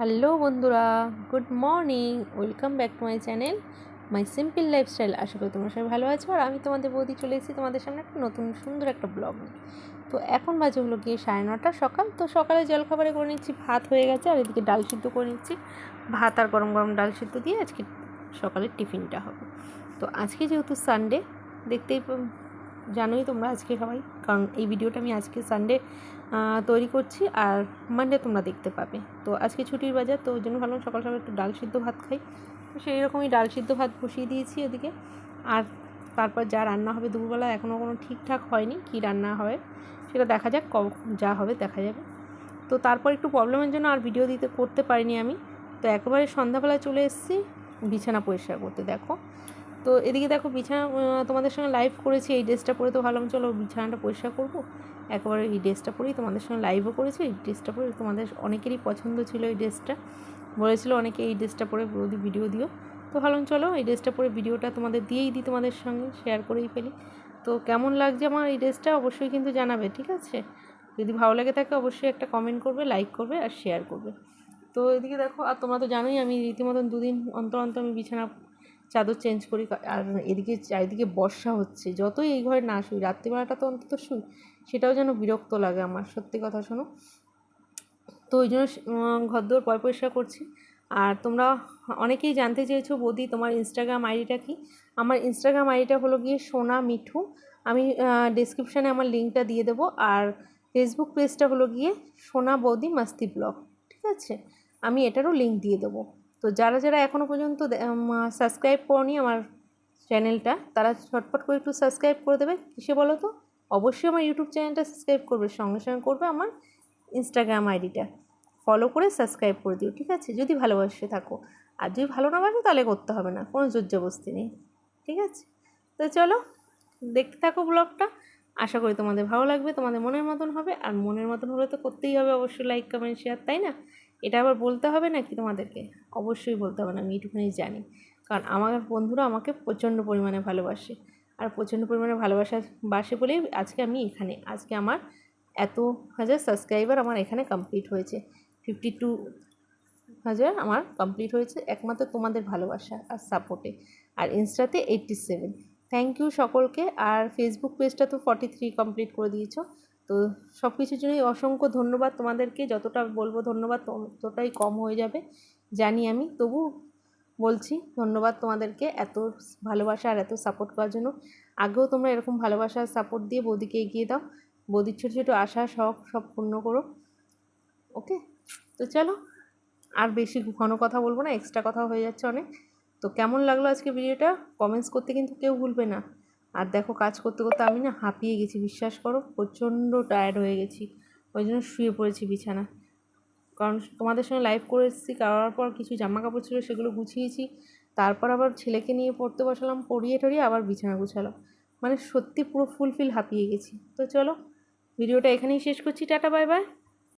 Hello বন্ধুরা, good morning, welcome back to my channel, my simple lifestyle. আশা করি তোমরা সবাই ভালো আছো, আর আমি তোমাদের বৌদি চলে এসেছি তোমাদের সামনে একটা নতুন সুন্দর একটা ব্লগ তো এখন বাজে হলো গিয়ে সাড়ে নটা সকাল, তো সকালে জলখাবারে করে নিচ্ছি, ভাত হয়ে গেছে, আর এদিকে ডাল সিদ্ধ করে নিচ্ছি। ভাত আর গরম গরম ডাল সিদ্ধ দিয়ে আজকে সকালের টিফিনটা হবে। তো আজকে যেহেতু সানডে দেখতেই জানোই তোমরা আজকে সবাই, কারণ এই ভিডিওটা আমি আজকে সানডে তৈরি করছি আর মানডে তোমরা দেখতে পাবে। তো আজকে ছুটির বাজার, তো ওই জন্য ভাবলাম সকাল সকাল একটু ডাল সিদ্ধ ভাত খাই। সেই রকমই ডাল সিদ্ধ ভাত বসিয়ে দিয়েছি ওদিকে আর তারপর যা রান্না হবে দুপুরবেলা এখনও কোনো ঠিকঠাক হয়নি, কী রান্না হয় সেটা দেখা যাক কখন যা হবে দেখা যাবে। তো তারপর একটু প্রবলেমের জন্য আর ভিডিও দিতে, করতে পারিনি আমি। তো একেবারে সন্ধ্যাবেলা চলে এসেছি, বিছানা পরিষ্কার করতে, দেখো। তো এদিকে দেখো বিছানা তোমাদের সঙ্গে লাইভ করেছি, এই ড্রেসটা পরে তো ভাবলাম চলো বিছানাটা পরিষ্কার করব। একেবারে এই ড্রেসটা পরেই তোমাদের সঙ্গে লাইভও করেছি, এই ড্রেসটা পরে তোমাদের অনেকেরই পছন্দ ছিল এই ড্রেসটা বলেছিল অনেকে এই ড্রেসটা পরে ভিডিও দিও। তো ভাবলাম চলো এই ড্রেসটা পরে ভিডিওটা তোমাদের দিয়েই দিই তোমাদের সঙ্গে শেয়ার করেই ফেলি। তো কেমন লাগছে আমার এই ড্রেসটা অবশ্যই কিন্তু জানাবে, ঠিক আছে? যদি ভালো লাগে থাকে অবশ্যই একটা কমেন্ট করবে লাইক করবে আর শেয়ার করবে। তো এদিকে দেখো, আর তোমরা তো জানোই আমি রীতিমতন দুদিন অন্তর অন্তর আমি বিছানা চাদর চেঞ্জ করি আর এদিকে চারিদিকে বর্ষা হচ্ছে। যতই এই ঘরে না শুই, রাত্রিবেলাটা তো অন্তত শুই, সেটাও যেন বিরক্ত লাগে আমার। সত্যি কথা শোনো। তো ওই জন্য ঘর দোর পয় পরিষ্কার করছি। আর তোমরা অনেকেই জানতে চেয়েছো, বৌদি, তোমার ইনস্টাগ্রাম আইডিটা কি? আমার ইনস্টাগ্রাম আইডিটা হলো গিয়ে সোনা মিঠু। আমি ডিসক্রিপশানে আমার লিঙ্কটা দিয়ে দেবো। আর ফেসবুক পেজটা হলো গিয়ে সোনা বৌদি মাস্তি ব্লগ। ঠিক আছে? আমি এটারও লিঙ্ক দিয়ে দেবো। তো যারা যারা এখনও পর্যন্ত সাবস্ক্রাইব করনি আমার চ্যানেলটা তারা ঝটপট করে একটু সাবস্ক্রাইব করে দেবে। কিসে বলো তো? অবশ্যই আমার ইউটিউব চ্যানেলটা সাবস্ক্রাইব করবে, সঙ্গে সঙ্গে করবে আমার ইনস্টাগ্রাম আইডিটা ফলো করে সাবস্ক্রাইব করে দিও, ঠিক আছে? যদি ভালোবাসে থাকো। আর যদি ভালো না বাসো, তাহলে করতে হবে না, কোনো জোরজবস্তি নেই, ঠিক আছে? তো চলো, দেখতে থাকো ব্লগটা আশা করি তোমাদের ভালো লাগবে, তোমাদের মনের মতন হবে। আর মনের মতন হলে তো করতেই হবে, অবশ্যই লাইক কমেন্ট শেয়ার তাই না? এটা আবার বলতে হবে নাকি তোমাদেরকে? অবশ্যই বলতে হবে না, আমি এইটুকুনি জানি। কারণ আমার বন্ধুরা আমাকে প্রচণ্ড পরিমাণে ভালোবাসে। আর প্রচণ্ড পরিমাণে ভালোবাসা বাসে বলেই আজকে আমি এখানে। আজকে আমার এত হাজার সাবস্ক্রাইবার আমার এখানে কমপ্লিট হয়েছে। ফিফটি টু হাজার আমার কমপ্লিট হয়েছে, একমাত্র তোমাদের ভালোবাসা আর সাপোর্টে আর ইনস্টাতে এইটটি সেভেন থ্যাংক ইউ সকলকে। আর ফেসবুক পেজটা তো ফর্টি থ্রি কমপ্লিট করে দিয়েছ। তো সব কিছুর জন্যই অসংখ্য ধন্যবাদ তোমাদেরকে। যতটা বলব ধন্যবাদ ততটাই কম হয়ে যাবে, জানি আমি। তবু বলছি, ধন্যবাদ তোমাদেরকে এত ভালোবাসা আর এত সাপোর্ট করার জন্য। আগেও তোমরা এরকম ভালোবাসা সাপোর্ট দিয়ে বৌদিকে এগিয়ে দাও। বৌদির ছোটো ছোটো আশা সব সব পূর্ণ করো। ওকে? তো চলো, আর বেশি ঘন কথা বলব না এক্সট্রা কথা হয়ে যাচ্ছে অনেক। তো কেমন লাগল আজকে ভিডিওটা? কমেন্টস করতে কিন্তু কেউ ভুলবে না। আর দেখো কাজ করতে করতে আমি না হাঁপিয়ে গেছি, বিশ্বাস করো, প্রচণ্ড টায়ার্ড হয়ে গেছি। ওই জন্য শুয়ে পড়েছি বিছানা কারণ তোমাদের সঙ্গে লাইভ করে এসেছি, করার পর কিছু জামা কাপড় ছিল সেগুলো গুছিয়েছি। তারপর আবার ছেলেকে নিয়ে পড়তে বসালাম, পড়িয়ে টড়িয়ে আবার বিছানা গুছালাম। মানে সত্যি পুরো ফুলফিল হাঁপিয়ে গেছি। তো চলো ভিডিওটা এখানেই শেষ করছি, টাটা বাই বাই